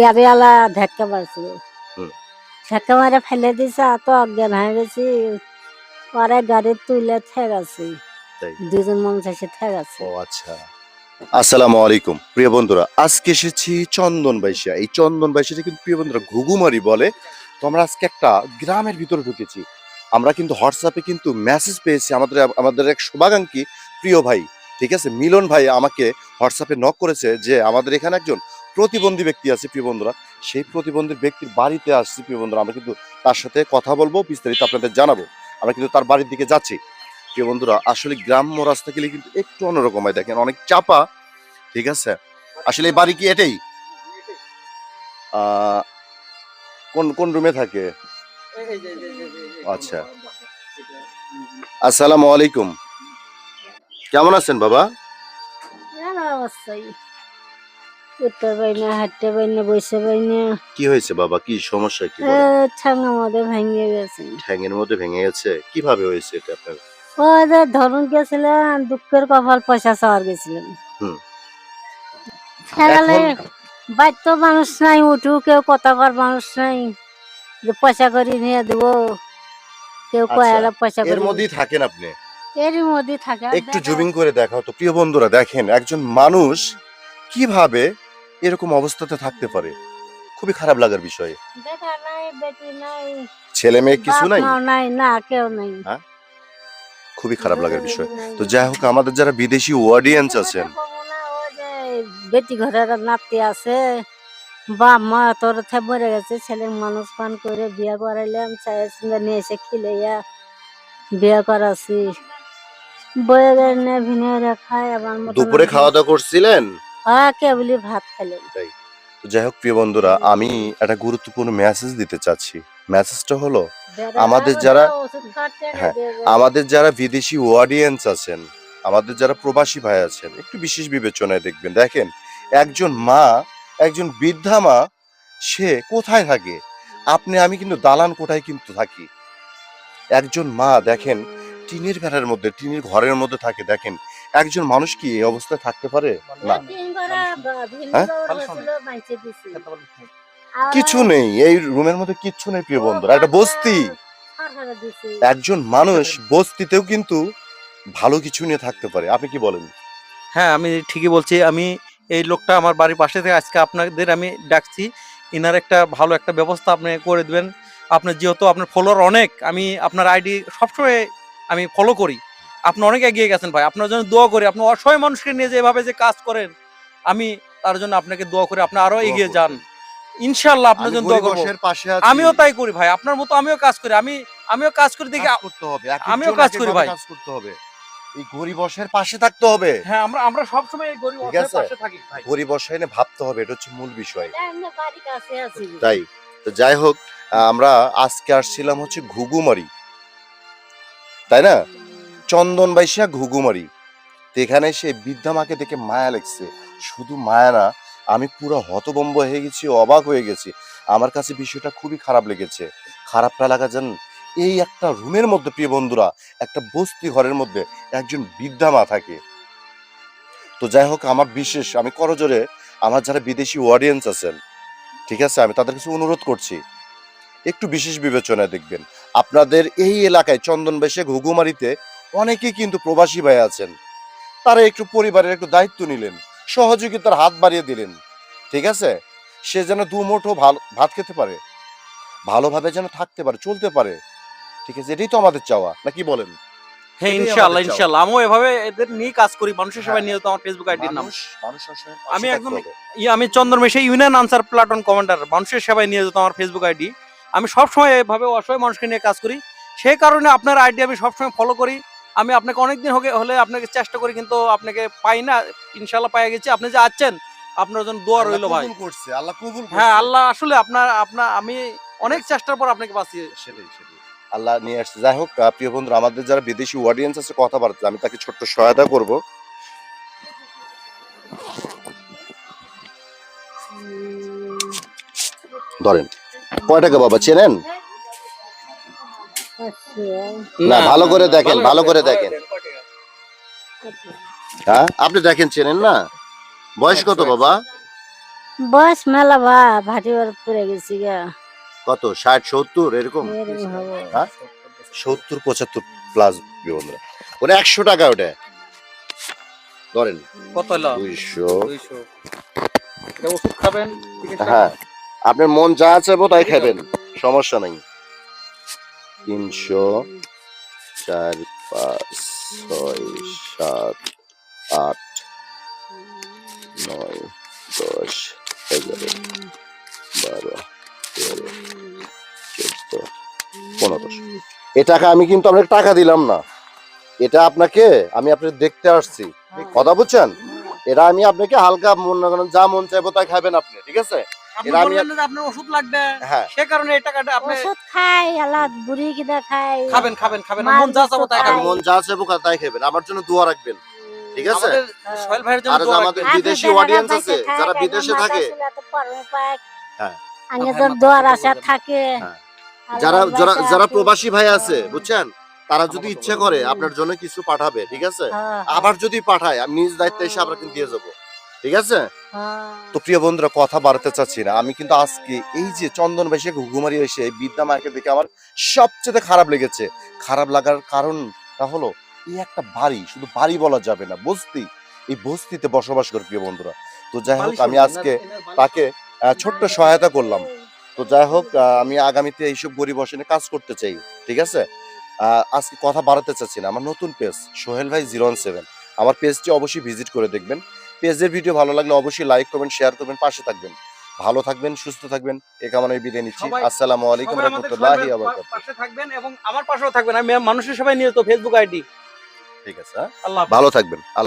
গাড়িওয়ালা ধাক্কা মারছিল। ধাক্কা মারে ফেলে দিছে এত অজ্ঞান হয়ে গেছি। পরে গাড়ি তুলে তাই? দুজন মানুষ এসে ঠেকাছে ও আচ্ছা। আসসালামু আলাইকুম প্রিয় বন্ধুরা। আজকে এসেছি চন্দন বাইশিয়া। এই চন্দন বাইশিয়া কিন্তু প্রিয় বন্ধুরা ঘুঘুমারি বলে। তো আমরা আজকে একটা গ্রামের ভিতরে ঢুকেছি। আমরা কিন্তু হোয়াটসঅ্যাপে কিন্তু মেসেজ পেয়েছি আমাদের আমাদের এক শুভাকাঙ্ক্ষী প্রিয় ভাই। ঠিক আছে? মিলন ভাই আমাকে হোয়াটসঅ্যাপে নক করেছে যে আমাদের এখানে একজন প্রতিবন্ধী ব্যক্তি আছে, প্রিয় বন্ধুরা, সেই প্রতিবন্ধী ব্যক্তির বাড়িতে আসছি, প্রিয় বন্ধুরা, আমরা কিন্তু তার সাথে কথা বলব, বিস্তারিত আপনাদের জানাব। আমরা কিন্তু তার বাড়ির দিকে যাচ্ছি। প্রিয় বন্ধুরা, আসলে গ্রাম্য রাস্তা গেলে কিন্তু একটু অন্যরকম হয়। দেখেন, অনেক চাপা, ঠিক আছে? আসলে এই বাড়ি কি এটাই? কোন কোন রুমে থাকে? আচ্ছা। আসসালামু আলাইকুম। কেমন আছেন বাবা? উঠতে পারি না হাঁটতে পারি না বসে পারি না। কি হয়েছে বাবা? কি সমস্যা? কি? মধ্যে ভেঙে গেছে। ঠ্যাঙের মধ্যে ভেঙে গেছে? কীভাবে হয়েছে এটা আপনার? ওই যে ধরুন গেছিলাম দুঃখের কপাল পয়সা চাওয়ার গেছিলাম। হুম। সকালে এখন- বাইর মানুষ নাই উঠু কেউ কথা কর মানুষ নাই। যে পয়সা করে নিয়ে দেবো কেউ আচ্ছা, কয়ালা পয়সা এর করে মধ্যেই থাকেন আপনি? এর মধ্যে থাকে আর একটু দেখা- জুমিং করে দেখাও তো প্রিয় বন্ধুরা দেখেন একজন মানুষ কীভাবে এরকম অবস্থাতে থাকতে পারে। খুবই খারাপ লাগার বিষয়। দেখা নাই বেটি নাই। ছেলে মেয়ে কিছু নাই? নাই না কেউ নাই। খুবই খারাপ লাগার বিষয়। তো যাই হোক আমাদের যারা বিদেশি অডিয়েন্স আছেন। বেটি ঘরের নাতি আছে। বাপ মা তোর মরে গেছে ছেলের মানুষ পান করে বিয়ে করাইলাম চায়ের সঙ্গে নিয়ে এসে খিলাইয়া বিয়ে করাছি। বয়ে গেলে ভিনে খায় আমার দুপুরে খাওয়া দাওয়া করছিলেন? হ্যাঁ কেবলি ভাত খাইলাম তো যাই হোক প্রিয় বন্ধুরা আমি একটা গুরুত্বপূর্ণ মেসেজ দিতে চাচ্ছি। মেসেজটা হলো আমাদের যারা- হ্যাঁ, আমাদের যারা বিদেশি অডিয়েন্স আছেন আমাদের যারা প্রবাসী ভাই আছেন একটু বিশেষ বিবেচনায় দেখবেন। দেখেন একজন মা একজন বৃদ্ধা মা সে কোথায় থাকে? আপনি আমি কিন্তু দালান কোঠায় কিন্তু থাকি। একজন মা দেখেন টিনের বেড়ার মধ্যে টিনের ঘরের মধ্যে থাকে। দেখেন একজন মানুষ কি এই অবস্থায় থাকতে পারে? না। হ্যাঁ? কিছু নেই। এই রুমের মধ্যে কিচ্ছু নেই প্রিয় বন্ধুরা। একটা বস্তি। একজন মানুষ বস্তিতেও কিন্তু ভালো কিছু নিয়ে থাকতে পারে। আপনি কি বলেন? হ্যাঁ আমি ঠিকই বলছি। আমি এই লোকটা আমার বাড়ির পাশে থেকে আজকে আপনাদের আমি ডাকছি। ইনার একটা ভালো একটা ব্যবস্থা আপনি করে দেবেন। আপনার যেহেতু আপনার ফলোয়ার অনেক আমি আপনার আইডি সবসময় আমি ফলো করি। আপনি অনেক এগিয়ে গেছেন ভাই। আপনার জন্য দোয়া করি। আপনি অসহায় মানুষকে নিয়ে যে এভাবে যে কাজ করেন আমি তার জন্য আপনাকে দোয়া করি। আপনি আরও এগিয়ে যান। ইনশাল্লাহ আপনার জন্য দোয়া করব। আমিও তাই করি ভাই। আপনার মতো আমিও কাজ করি। আমি আমিও কাজ করি দেখি করতে হবে। আমিও কাজ করি ভাই। কাজ করতে হবে। এই পাশে থাকতে হবে। হ্যাঁ আমরা আমরা সবসময় এই গরিব ঠিক পাশে থাকি ভাই। গরিব নিয়ে ভাবতে হবে এটা হচ্ছে মূল বিষয়। তাই। তো যাই হোক আমরা আজকে আসছিলাম হচ্ছে ঘুঘুমারি। তাই না? চন্দন বাইশা ঘুঘুমারি। তো এখানে সে বৃদ্ধা মাকে দেখে মায়া লাগছে। শুধু মায়া না, আমি পুরো হতবম্ব হয়ে গেছি, অবাক হয়ে গেছি। আমার কাছে বিষয়টা খুবই খারাপ লেগেছে। খারাপটা লাগা জানেন এই একটা রুমের মধ্যে, প্রিয় বন্ধুরা, একটা বস্তি ঘরের মধ্যে একজন বৃদ্ধা মা থাকে। তো যাই হোক, আমার বিশেষ, আমি করজোরে আমার যারা বিদেশি অডিয়েন্স আছেন, ঠিক আছে, আমি তাদের কাছে অনুরোধ করছি, একটু বিশেষ বিবেচনায় দেখবেন। আপনাদের এই এলাকায় চন্দন বেশে ঘুঘুমারিতে অনেকেই কিন্তু প্রবাসী ভাই আছেন। তারা একটু পরিবারের একটু দায়িত্ব নিলেন সহযোগিতার হাত বাড়িয়ে দিলেন। ঠিক আছে? সে যেন দু মুঠো ভালো ভাত খেতে পারে ভালোভাবে যেন থাকতে পারে চলতে পারে। ঠিক আছে? এটাই তো আমাদের চাওয়া নাকি বলেন? হ্যাঁ ইনশাআল্লাহ ইনশাআল্লাহ। আমিও এভাবে এদের নিয়ে কাজ করি মানুষের সবাই হ্যাঁ। নিয়ে তো আমার ফেসবুক আইডির নাম। আমি একদম- আমি চন্দ্রমেশে ইউনিয়ন আনসার প্লাটন কমান্ডার মানুষের সেবায় নিয়ে যেত আমার ফেসবুক আইডি আমি সবসময় এভাবে অসহায় মানুষকে নিয়ে কাজ করি। সেই কারণে আপনার আইডি আমি সবসময় ফলো করি। আমি আপনাকে অনেকদিন হলে হলে আপনাকে চেষ্টা করি কিন্তু আপনাকে পাই না। ইনশাল্লাহ পাই গেছি। আপনি যে আছেন আপনার জন্য দোয়া রইল ভাই। করছে আল্লাহ কবুল হ্যাঁ আল্লাহ আসলে আপনার আপনার আমি অনেক চেষ্টার পর আপনাকে বাঁচিয়ে সেটাই সেটাই আল্লাহ নিয়ে আসছে। যাই হোক প্রিয় বন্ধু আমাদের যারা বিদেশি অডিয়েন্স আছে কথা কথাবার্তা আমি তাকে ছোট্ট সহায়তা করব। ধরেন কয় টাকা বাবা চেনেন? না ভালো করে দেখেন ভালো করে দেখেন। হ্যাঁ আপনি দেখেন চেনেন না? বয়স কত বাবা? বয়স মেলা বা ভাটি বার পড়ে গেছি গা। কত ষাট সত্তর এরকম? হ্যাঁ? সত্তর পঁচাত্তর প্লাস বন্ধুরা ওটা একশো টাকা ওটা। ধরেন। কত দুইশো। ওষুধ খাবেন? হ্যাঁ। আপনার মন যা চাইব তাই খাবেন। সমস্যা নাই। তিনশো চার পাঁচ ছয় সাত আট নয় দশ এগারো বারো তেরো চোদ্দ পনেরো এ টাকা আমি কিন্তু আপনাকে টাকা দিলাম না। এটা আপনাকে আমি আপনাকে দেখতে আসছি। কথা বুঝছেন? এটা আমি আপনাকে হালকা মনে করেন যা মন চাইব তাই খাবেন আপনি ঠিক আছে? আপনি এরা আমি- বললেন না যে আপনার ওষুধ লাগবে হ্যাঁ। সে কারণে এই টাকাটা আপনি ওষুধ খাই বুড়ি কিনা খাই। খাবেন খাবেন খাবেন মন যা চাবো তাই খাবেন। মন যা চাইব তাই খাবেন আমার জন্য দোয়া রাখবেন ঠিক আছে? সোহেল ভাইয়ের জন্য আর আমাদের বিদেশি আপনি যারা আছে, যারা বিদেশে থাকে। হ্যাঁ। দোয়ার আশা থাকে। হ্যাঁ। যারা যারা যারা প্রবাসী ভাই আছে বুঝছেন? তারা যদি ইচ্ছা করে আপনার জন্য কিছু পাঠাবে ঠিক আছে? হ্যাঁ, আবার যদি পাঠায় আমি নিজ দায়িত্বে এসে আবার কিন্তু দিয়ে যাব। ঠিক আছে? হ্যাঁ। তো প্রিয় বন্ধুরা কথা বাড়াতে চাচ্ছি না। আমি কিন্তু আজকে এই যে চন্দন বেশি ঘুঘুমারি এসে বিদ্যা মাকে দেখে আমার সবচেয়ে খারাপ লেগেছে। খারাপ লাগার কারণটা হলো এই একটা বাড়ি শুধু বাড়ি বলা যাবে না বস্তি। এই বস্তিতে বসবাস করে প্রিয় বন্ধুরা। তো যাই হোক আমি আজকে তাকে ছোট্ট সহায়তা করলাম। তো যাই হোক আমি আগামীতে এইসব গরিব অসনে কাজ করতে চাই ঠিক আছে? আহ, আজকে কথা বাড়াতে চাচ্ছি না। আমার নতুন পেজ সোহেল ভাই জিরো ওয়ান সেভেন আমার পেজটি অবশ্যই ভিজিট করে দেখবেন। পেজের ভিডিও ভালো লাগলে অবশ্যই লাইক করবেন শেয়ার করবেন পাশে থাকবেন। ভালো থাকবেন সুস্থ থাকবেন এ কামনায় বিদায় নিচ্ছি। আসসালামু আলাইকুম রহমতুল্লাহি ভাইয়ের পাশে থাকবেন এবং আমার পাশেও থাকবেন। আমি মানুষের সবাই নিয়ে তো ফেসবুক আইডি ঠিক আছে হ্যাঁ? ভালো থাকবেন। আল্লাহ